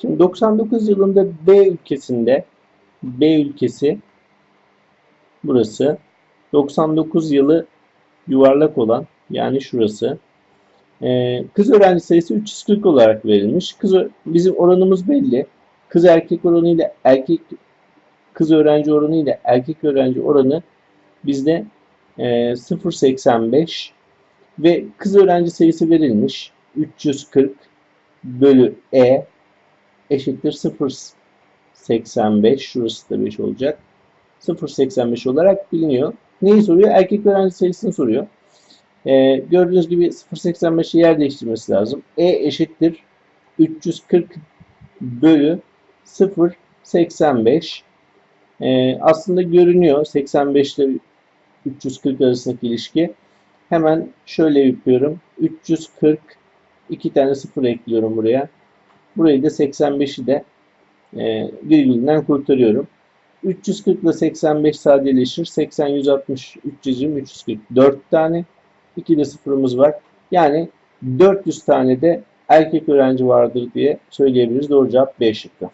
Şimdi 99 yılında B ülkesinde B ülkesi burası 99 yılı yuvarlak olan yani şurası ee, kız öğrenci sayısı 340 olarak verilmiş. Kız bizim oranımız belli. Kız erkek oranı ile erkek kız öğrenci oranı ile erkek öğrenci oranı bizde e, 0.85 ve kız öğrenci sayısı verilmiş 340 bölü E eşittir 0.85 şurası da 5 olacak 0.85 olarak biliniyor. Neyi soruyor? Erkek öğrenci sayısını soruyor. Ee, gördüğünüz gibi 0.85'e yer değiştirmesi lazım. E eşittir 340 bölü 0.85 Ee, aslında görünüyor 85 ile 340 arasındaki ilişki. Hemen şöyle yapıyorum. 340 iki tane sıfır ekliyorum buraya. Burayı da 85'i de e, virgülünden kurtarıyorum. 340 ile 85 sadeleşir. 80, 160, 320, 340. 4 tane. 2 de sıfırımız var. Yani 400 tane de erkek öğrenci vardır diye söyleyebiliriz. Doğru cevap B şıkkı.